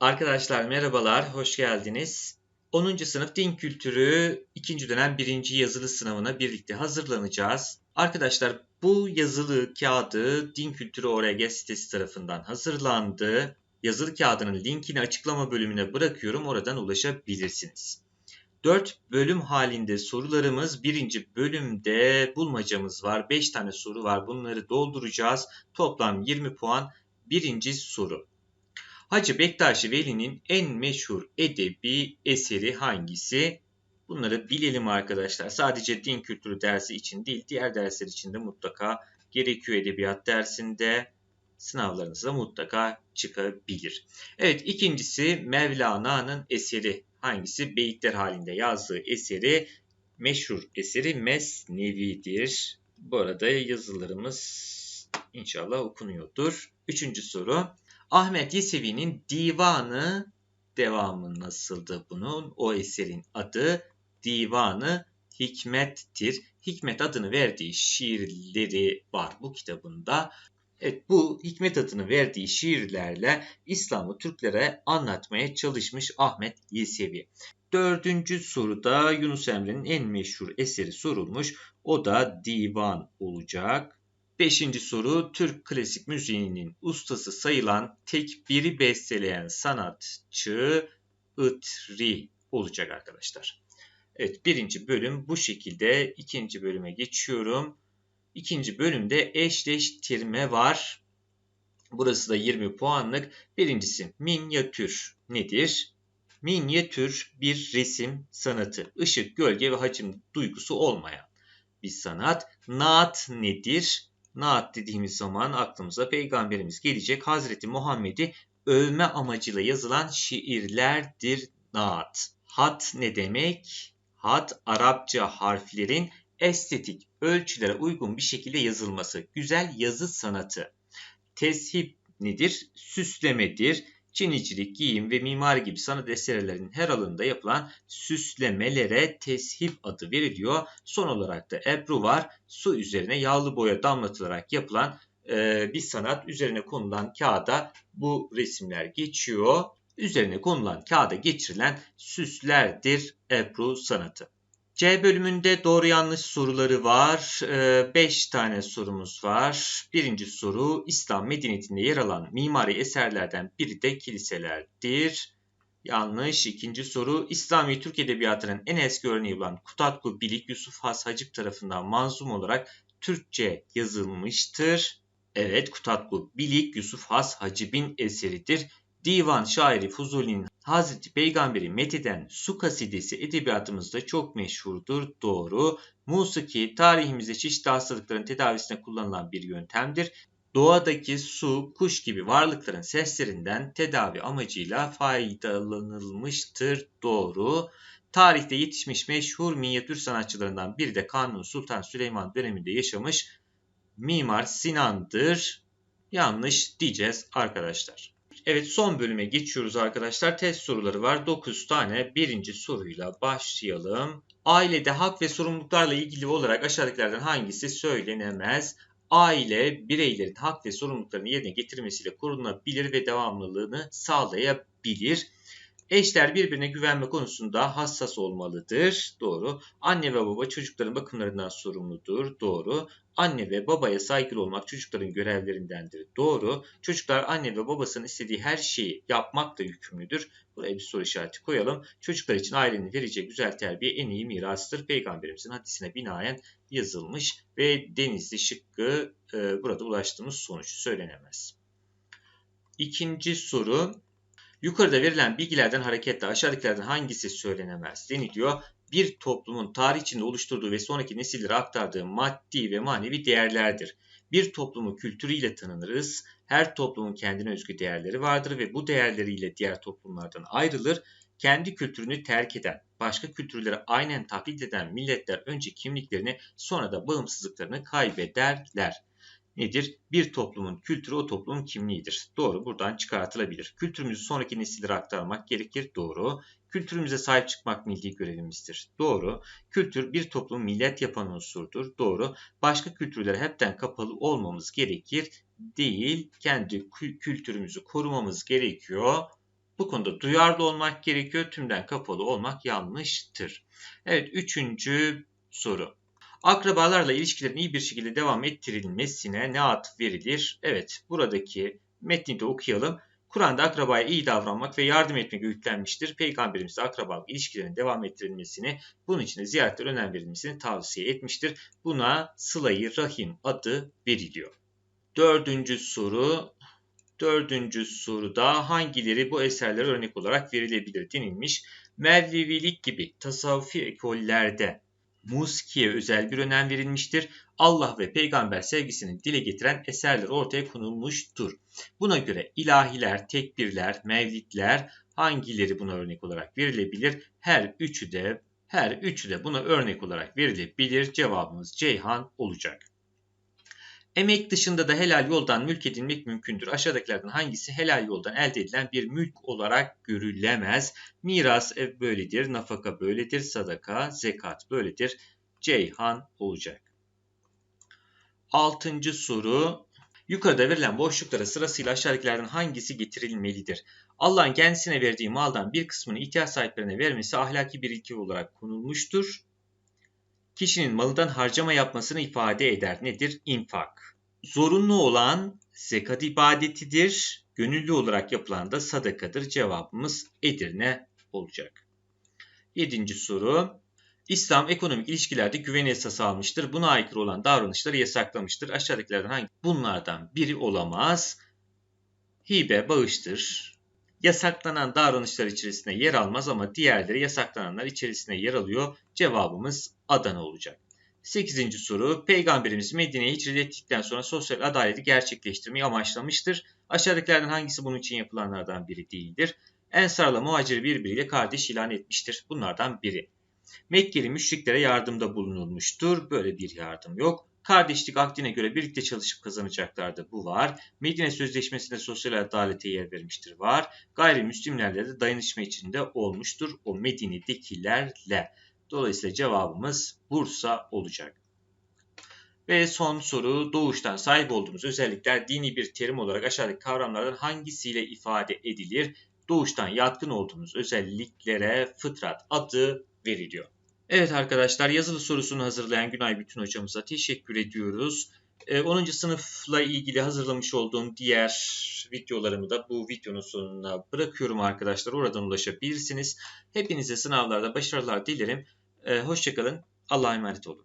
Arkadaşlar merhabalar, hoş geldiniz. 10. sınıf din kültürü 2. dönem 1. yazılı sınavına birlikte hazırlanacağız. Arkadaşlar bu yazılı kağıdı din kültürü ORG sitesi tarafından hazırlandı. Yazılı kağıdının linkini açıklama bölümüne bırakıyorum. Oradan ulaşabilirsiniz. 4 bölüm halinde sorularımız. Birinci bölümde bulmacamız var. 5 tane soru var. Bunları dolduracağız. Toplam 20 puan. Birinci soru. Hacı Bektaşi Veli'nin en meşhur edebi eseri hangisi? Bunları bilelim arkadaşlar. Sadece din kültürü dersi için değil, diğer dersler için de mutlaka gerekiyor edebiyat dersinde. Sınavlarınızda mutlaka çıkabilir. Evet ikincisi Mevlana'nın eseri hangisi? Beyitler halinde yazdığı eseri meşhur eseri Mesnevi'dir. Bu arada yazılarımız inşallah okunuyordur. Üçüncü soru. Ahmet Yesevi'nin divanı devamı nasıldı bunun? O eserin adı Divanı Hikmet'tir. Hikmet adını verdiği şiirleri var bu kitabında. Evet bu Hikmet adını verdiği şiirlerle İslam'ı Türklere anlatmaya çalışmış Ahmet Yesevi. Dördüncü soruda Yunus Emre'nin en meşhur eseri sorulmuş. O da divan olacak. Beşinci soru Türk klasik müziğinin ustası sayılan tek biri besteleyen sanatçı Itri olacak arkadaşlar. Evet birinci bölüm bu şekilde. ikinci bölüme geçiyorum. İkinci bölümde eşleştirme var. Burası da 20 puanlık. Birincisi minyatür nedir? Minyatür bir resim sanatı. Işık, gölge ve hacim duygusu olmayan bir sanat. Naat nedir? Naat dediğimiz zaman aklımıza peygamberimiz gelecek. Hazreti Muhammed'i övme amacıyla yazılan şiirlerdir naat. Hat ne demek? Hat Arapça harflerin estetik ölçülere uygun bir şekilde yazılması. Güzel yazı sanatı. Teship nedir? Süslemedir. Çinicilik, giyim ve mimari gibi sanat eserlerinin her alanında yapılan süslemelere teship adı veriliyor. Son olarak da ebru var. Su üzerine yağlı boya damlatılarak yapılan e, bir sanat. Üzerine konulan kağıda bu resimler geçiyor. Üzerine konulan kağıda geçirilen süslerdir ebru sanatı. C bölümünde doğru yanlış soruları var. 5 ee, tane sorumuz var. Birinci soru İslam medeniyetinde yer alan mimari eserlerden biri de kiliselerdir. Yanlış. İkinci soru İslami Türk Edebiyatı'nın en eski örneği olan Kutatku Bilik Yusuf Has Hacip tarafından manzum olarak Türkçe yazılmıştır. Evet Kutatku Bilik Yusuf Has Hacip'in eseridir. Divan şairi Fuzuli'nin Hazreti Peygamber'i metheden su kasidesi edebiyatımızda çok meşhurdur. Doğru. Musiki tarihimizde çeşitli hastalıkların tedavisine kullanılan bir yöntemdir. Doğadaki su, kuş gibi varlıkların seslerinden tedavi amacıyla faydalanılmıştır. Doğru. Tarihte yetişmiş meşhur minyatür sanatçılarından biri de Kanuni Sultan Süleyman döneminde yaşamış Mimar Sinan'dır. Yanlış diyeceğiz arkadaşlar. Evet son bölüme geçiyoruz arkadaşlar. Test soruları var. 9 tane. Birinci soruyla başlayalım. Ailede hak ve sorumluluklarla ilgili olarak aşağıdakilerden hangisi söylenemez? Aile bireylerin hak ve sorumluluklarını yerine getirmesiyle korunabilir ve devamlılığını sağlayabilir. Eşler birbirine güvenme konusunda hassas olmalıdır. Doğru. Anne ve baba çocukların bakımlarından sorumludur. Doğru. Anne ve babaya saygılı olmak çocukların görevlerindendir. Doğru. Çocuklar anne ve babasının istediği her şeyi yapmakla yükümlüdür. Buraya bir soru işareti koyalım. Çocuklar için ailenin vereceği güzel terbiye en iyi mirastır. Peygamberimizin hadisine binaen yazılmış ve denizli şıkkı e, burada ulaştığımız sonuç söylenemez. İkinci soru Yukarıda verilen bilgilerden hareketle aşağıdakilerden hangisi söylenemez deniliyor. Bir toplumun tarih içinde oluşturduğu ve sonraki nesillere aktardığı maddi ve manevi değerlerdir. Bir toplumu kültürüyle tanınırız. Her toplumun kendine özgü değerleri vardır ve bu değerleriyle diğer toplumlardan ayrılır. Kendi kültürünü terk eden, başka kültürleri aynen taklit eden milletler önce kimliklerini sonra da bağımsızlıklarını kaybederler nedir? Bir toplumun kültürü o toplumun kimliğidir. Doğru buradan çıkartılabilir. Kültürümüzü sonraki nesillere aktarmak gerekir. Doğru. Kültürümüze sahip çıkmak milli görevimizdir. Doğru. Kültür bir toplumu millet yapan unsurdur. Doğru. Başka kültürlere hepten kapalı olmamız gerekir. Değil. Kendi kültürümüzü korumamız gerekiyor. Bu konuda duyarlı olmak gerekiyor. Tümden kapalı olmak yanlıştır. Evet üçüncü soru. Akrabalarla ilişkilerin iyi bir şekilde devam ettirilmesine ne ad verilir? Evet buradaki metni de okuyalım. Kur'an'da akrabaya iyi davranmak ve yardım etmek öğütlenmiştir. Peygamberimiz de akrabalık ilişkilerin devam ettirilmesini, bunun için de ziyaretler önem verilmesini tavsiye etmiştir. Buna sılayı rahim adı veriliyor. Dördüncü soru. Dördüncü soruda hangileri bu eserlere örnek olarak verilebilir denilmiş. Mevlevilik gibi tasavvufi ekollerde musikiye özel bir önem verilmiştir. Allah ve peygamber sevgisini dile getiren eserler ortaya konulmuştur. Buna göre ilahiler, tekbirler, mevlidler hangileri buna örnek olarak verilebilir? Her üçü de her üçü de buna örnek olarak verilebilir. Cevabımız Ceyhan olacak. Emek dışında da helal yoldan mülk edinmek mümkündür. Aşağıdakilerden hangisi helal yoldan elde edilen bir mülk olarak görülemez? Miras ev böyledir, nafaka böyledir, sadaka, zekat böyledir. Ceyhan olacak. Altıncı soru. Yukarıda verilen boşluklara sırasıyla aşağıdakilerden hangisi getirilmelidir? Allah'ın kendisine verdiği maldan bir kısmını ihtiyaç sahiplerine vermesi ahlaki bir ilke olarak konulmuştur. Kişinin malından harcama yapmasını ifade eder. Nedir? İnfak. Zorunlu olan zekat ibadetidir. Gönüllü olarak yapılan da sadakadır. Cevabımız Edirne olacak. Yedinci soru. İslam ekonomik ilişkilerde güven esası almıştır. Buna aykırı olan davranışları yasaklamıştır. Aşağıdakilerden hangi? Bunlardan biri olamaz. Hibe bağıştır. Yasaklanan davranışlar içerisinde yer almaz ama diğerleri yasaklananlar içerisinde yer alıyor. Cevabımız Adana olacak. 8. soru. Peygamberimiz Medine'ye hicret ettikten sonra sosyal adaleti gerçekleştirmeyi amaçlamıştır. Aşağıdakilerden hangisi bunun için yapılanlardan biri değildir? Ensarla muhacir birbiriyle kardeş ilan etmiştir. Bunlardan biri. Mekkeli müşriklere yardımda bulunulmuştur. Böyle bir yardım yok. Kardeşlik akdine göre birlikte çalışıp kazanacaklardı. Bu var. Medine Sözleşmesi'nde sosyal adalete yer vermiştir. Var. Gayrimüslimlerle de dayanışma içinde olmuştur. O Medine'dekilerle. Dolayısıyla cevabımız Bursa olacak. Ve son soru doğuştan sahip olduğumuz özellikler dini bir terim olarak aşağıdaki kavramlardan hangisiyle ifade edilir? Doğuştan yatkın olduğumuz özelliklere fıtrat adı veriliyor. Evet arkadaşlar yazılı sorusunu hazırlayan Günay Bütün hocamıza teşekkür ediyoruz. 10. Ee, sınıfla ilgili hazırlamış olduğum diğer videolarımı da bu videonun sonuna bırakıyorum arkadaşlar. Oradan ulaşabilirsiniz. Hepinize sınavlarda başarılar dilerim. Ee, hoşçakalın. Allah'a emanet olun.